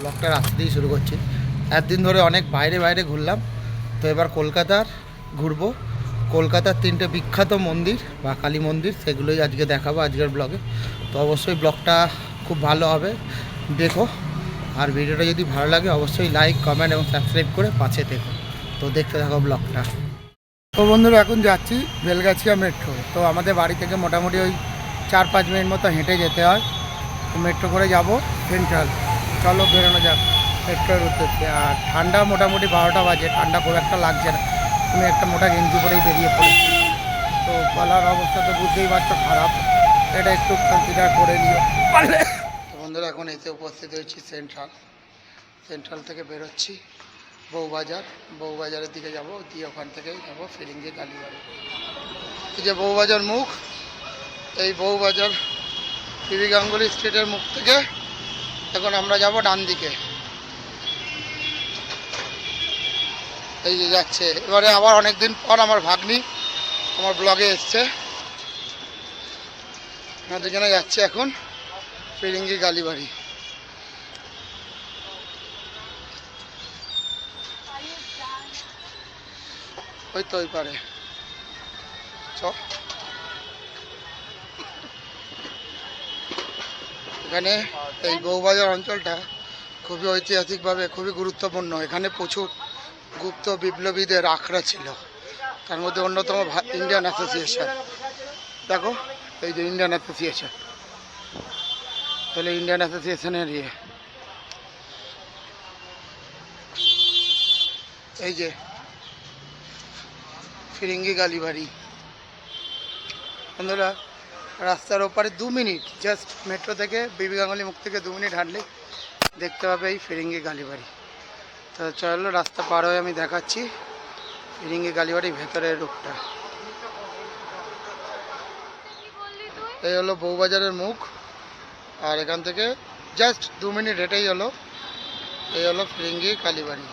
ব্লগটা দিয়ে শুরু করছি। একদিন ধরে অনেক বাইরে বাইরে ঘুরলাম। তো এবার কলকাতার ঘুরবো। কলকাতার তিনটে বিখ্যাত মন্দির বা কালী মন্দির, সেগুলোই আজকে দেখাবো আজকের ব্লগে তো অবশ্যই ব্লগটা খুব ভালো হবে। দেখো। আর ভিডিওটা যদি ভালো লাগে, অবশ্যই লাইক কমেন্ট এবং সাবস্ক্রাইব করে পাশে দেখো তো দেখতে থাকো ব্লগটা তো বন্ধুরা, এখন যাচ্ছি বেলগাছিয়া মেট্রো তো আমাদের বাড়ি থেকে মোটামুটি ওই চার পাঁচ মিনিট মতো হেঁটে যেতে হয়। মেট্রো করে যাব সেন্ট্রাল চলো বেরোনো যাক। উদ্দেশ্যে আর ঠান্ডা মোটামুটি বারোটা বাজে, ঠান্ডা খুব একটা লাগছে না। তুমি একটা মোটা গেঞ্জি পরেই বেরিয়ে পড়েছি তো গলার অবস্থা তো বুঝতেই পারছ খারাপ। এটা একটু কনসিডার করে নিও। পারলে। বন্ধুরা, এখন এসে উপস্থিত হয়েছি সেন্ট্রাল সেন্ট্রাল থেকে বেরোচ্ছি। বউবাজার। বউবাজারের দিকে যাব। দিয়ে ওখান থেকে যাব ফিরিঙ্গি কালীবাড়ি। এই যে বউবাজার মুখ, এই বউবাজার পিবি গাঙ্গুলি স্ট্রিটের মুখ থেকে এখন আমরা যাব ডান দিকে। এই যে যাচ্ছে। এবারে আবার অনেক দিন পর আমার ভাগ্নি আমার ব্লগে এসছে। দুজনে যাচ্ছি এখন ফিরিঙ্গি কালীবাড়ি ওই তো ওই পারে। চ। এখানে এই বউবাজার অঞ্চলটা খুবই ঐতিহাসিকভাবে খুবই গুরুত্বপূর্ণ। এখানে প্রচুর গুপ্ত বিপ্লবীদের আখড়া ছিল। তার মধ্যে অন্যতম ইন্ডিয়ান অ্যাসোসিয়েশন দেখো, এই যে ইন্ডিয়ান অ্যাসোসিয়েশন তাহলে ইন্ডিয়ান অ্যাসোসিয়েশনের ইয়ে। এই যে ফিরিঙ্গি গালিবাড়ি। বন্ধুরা রাস্তার ওপারে দু মিনিট জাস্ট মেট্রো থেকে বিবি গাঙ্গুলি মুখ থেকে দু মিনিট হাঁটলে দেখতে পাবে এই ফিরিঙ্গি গালিবাড়ি। তো চলো, রাস্তা পার হয়ে আমি দেখাচ্ছি ফিরিঙ্গি গালিবাড়ির ভেতরের রূপটা। এই হলো বউবাজারের মুখ, আর এখান থেকে জাস্ট দু মিনিট হেঁটেই হলো। এই হলো ফিরিঙ্গি কালীবাড়ি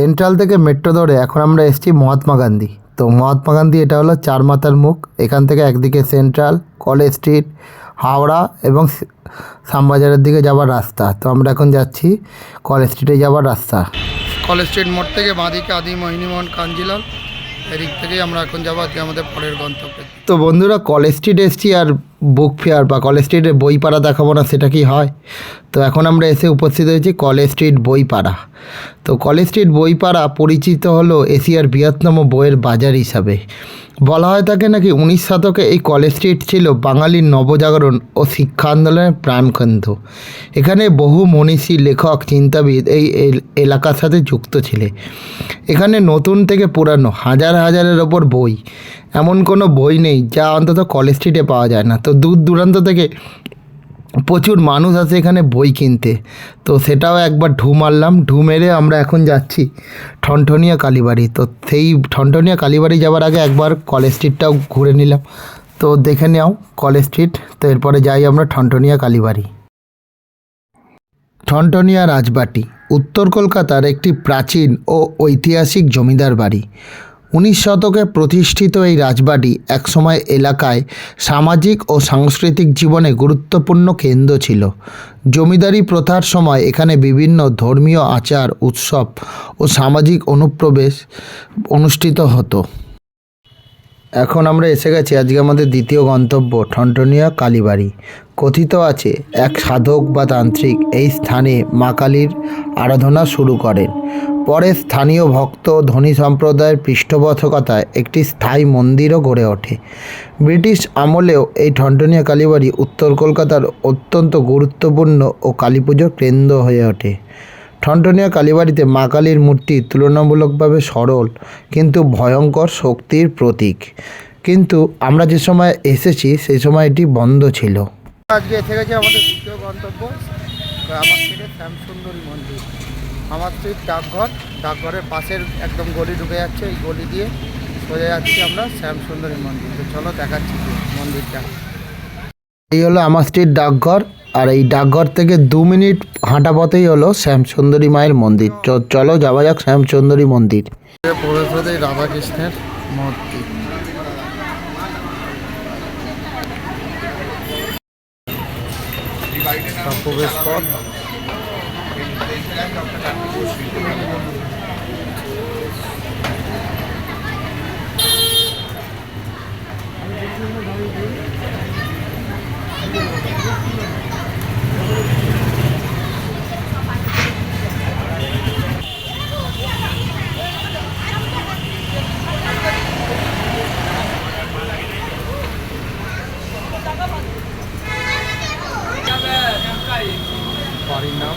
সেন্ট্রাল থেকে মেট্রো ধরে এখন আমরা এসেছি মহাত্মা গান্ধী। তো মহাত্মা গান্ধী, এটা হলো চার মাথার মুখ। এখান থেকে একদিকে সেন্ট্রাল কলেজ স্ট্রিট হাওড়া এবং শ্যামবাজারের দিকে যাওয়ার রাস্তা। তো আমরা এখন যাচ্ছি কলেজ স্ট্রিটে যাওয়ার রাস্তা। কলেজ স্ট্রিট মোড় থেকে বাঁদিকে আদি, মোহিনীমোহন, কাঞ্জিলাল। এদিক থেকেই আমরা এখন যাব আজকে আমাদের পরের গন্তব্যে তো বন্ধুরা কলেজ স্ট্রিট এসছি আর বুক ফেয়ার বা কলেজ স্ট্রিটের বইপাড়া দেখাবো না, সেটা কি হয়? তো এখন আমরা এসে উপস্থিত হয়েছি কলেজ স্ট্রিট বইপাড়া। তো কলেজ স্ট্রিট বইপাড়া পরিচিত হলো এশিয়ার বৃহত্তম বইয়ের বাজার হিসাবে। বলা হয় থাকে নাকি উনিশ শতকে এই কলেজ স্ট্রিট ছিল বাঙালির নবজাগরণ ও শিক্ষা আন্দোলনের প্রাণকেন্দ্র। এখানে বহু মনীষী, লেখক, চিন্তাবিদ এই এল- এলাকার সাথে যুক্ত ছিলে। এখানে নতুন থেকে পুরানো হাজার হাজারের ওপর বই। এমন কোনো বই নেই যা অন্তত কলেজ স্ট্রিটে পাওয়া যায় না। তো দূর দূরান্ত থেকে প্রচুর মানুষ আসে এখানে বই কিনতে। তো সেটাও একবার ঢু মারলাম, ঢু মেরে আমরা এখন যাচ্ছি ঠনঠনিয়া কালীবাড়ি। তো সেই ঠনঠনিয়া কালীবাড়ি যাওয়ার আগে একবার কলেজ স্ট্রিটটাও ঘুরে নিলাম। তো দেখে নাও কলেজ স্ট্রিট তো এরপরে যাই আমরা ঠনঠনিয়া কালীবাড়ি। ঠনঠনিয়া রাজবাটি, উত্তর কলকাতার একটি প্রাচীন ও ঐতিহাসিক জমিদার বাড়ি। উনিশ শতকে প্রতিষ্ঠিত এই রাজবাড়ি একসময় এলাকায় সামাজিক ও সাংস্কৃতিক জীবনে গুরুত্বপূর্ণ কেন্দ্র ছিল। জমিদারি প্রথার সময় এখানে বিভিন্ন ধর্মীয় আচার, উৎসব ও সামাজিক অনুপ্রবেশ অনুষ্ঠিত হতো। এখন আমরা এসে গেছি আজকে আমাদের দ্বিতীয় গন্তব্য ঠনটনিয়া কালীবাড়ি। কথিত আছে, এক সাধক বা তান্ত্রিক এই স্থানে মা কালীর আরাধনা শুরু করেন। পরে স্থানীয় ভক্ত ধনী সম্প্রদায়ের পৃষ্ঠপোষকতায় একটি স্থায়ী মন্দিরও গড়ে ওঠে। ব্রিটিশ আমলেও এই ঠনটনিয়া কালীবাড়ি উত্তর কলকাতার অত্যন্ত গুরুত্বপূর্ণ ও কালী পুজোর কেন্দ্র হয়ে ওঠে। ঠনটনিয়া কালীবাড়িতে মা কালীর মূর্তি তুলনামূলকভাবে সরল কিন্তু ভয়ঙ্কর শক্তির প্রতীক। কিন্তু আমরা যে সময় এসেছি সেই সময় এটি বন্ধ ছিল। আজকে এসে গেছে আমাদের দ্বিতীয় গন্তব্য আমার থেকে শ্যামসুন্দরী মন্দির। আমার স্ট্রিট ডাকঘর ডাকঘরের পাশের একদম গলি ঢুকে যাচ্ছে এই গলি দিয়ে সোজা যাচ্ছি আমরা শ্যামসুন্দরী মন্দির। তো চলো দেখাচ্ছি মন্দিরটা। এই হলো আমার স্ট্রিট ডাকঘর। আর এই ডাকঘর থেকে দু মিনিট হাঁটা পথেই হলো শ্যামসুন্দরী মায়ের মন্দির। চলো যাওয়া যাক শ্যামসুন্দরী মন্দির। রাধাকৃষ্ণের মূর্তি। প্রবেশ পথ বাড়ির নাম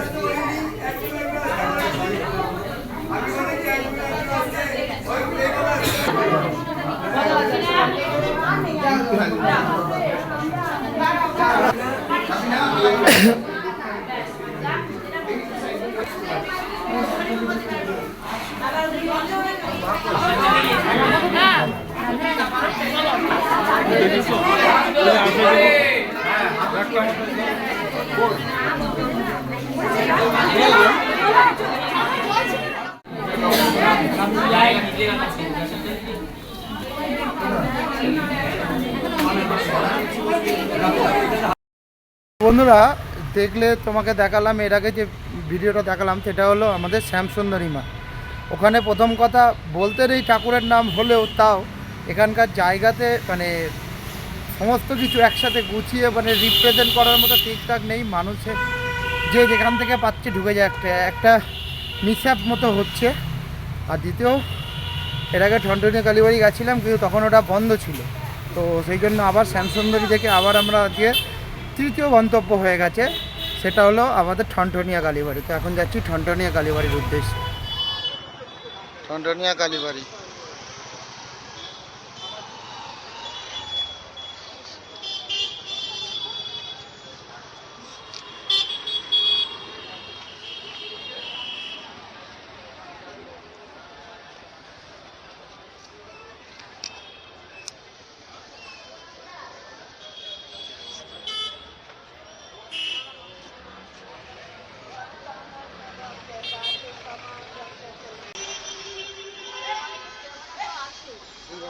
আমি বন্ধুরা, দেখলে তোমাকে দেখালাম, এর আগে যে ভিডিওটা দেখালাম, সেটা হলো আমাদের শ্যামসুন্দরী মা। ওখানে প্রথম কথা, বলতে নেই ঠাকুরের নাম হলেও তাও এখানকার জায়গাতে মানে সমস্ত কিছু একসাথে গুছিয়ে মানে রিপ্রেজেন্ট করার মতো ঠিকঠাক নেই। মানুষের যে যেখান থেকে পাচ্ছে ঢুকে যায়, একটা একটা মিসঅ্যাপ মতো হচ্ছে। আর দ্বিতীয়, এর আগে ঠনটনিয়া কালীবাড়ি গেছিলাম, কিন্তু তখন ওটা বন্ধ ছিল। তো সেই জন্য আবার শ্যামসুন্দরী থেকে আবার আমরা আজকে তৃতীয় গন্তব্য হয়ে গেছে, সেটা হলো আমাদের ঠনঠনিয়া কালীবাড়ি। তো এখন যাচ্ছি ঠনঠনিয়া কালীবাড়ির উদ্দেশ্যে। ঠনঠনিয়া কালীবাড়ি।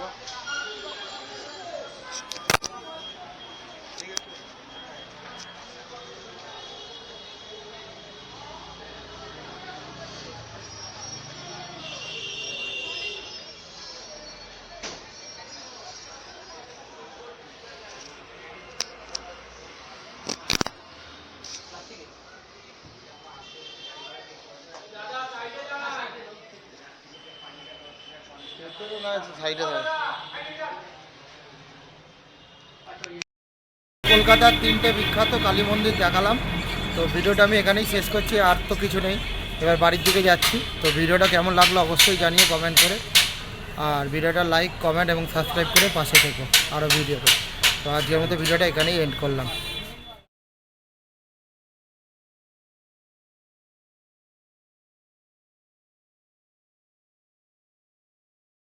boa. কলকাতার তিনটে বিখ্যাত কালী মন্দির দেখালাম। তো ভিডিওটা আমি এখানেই শেষ করছি, আর তো কিছু নেই। এবার বাড়ির দিকে যাচ্ছি। তো ভিডিওটা কেমন লাগল অবশ্যই জানিয়ে কমেন্ট করে। আর ভিডিওটা লাইক কমেন্ট এবং সাবস্ক্রাইব করে পাশে থেকো আরও ভিডিও তো আজকের মতো ভিডিওটা এখানেই এন্ড করলাম।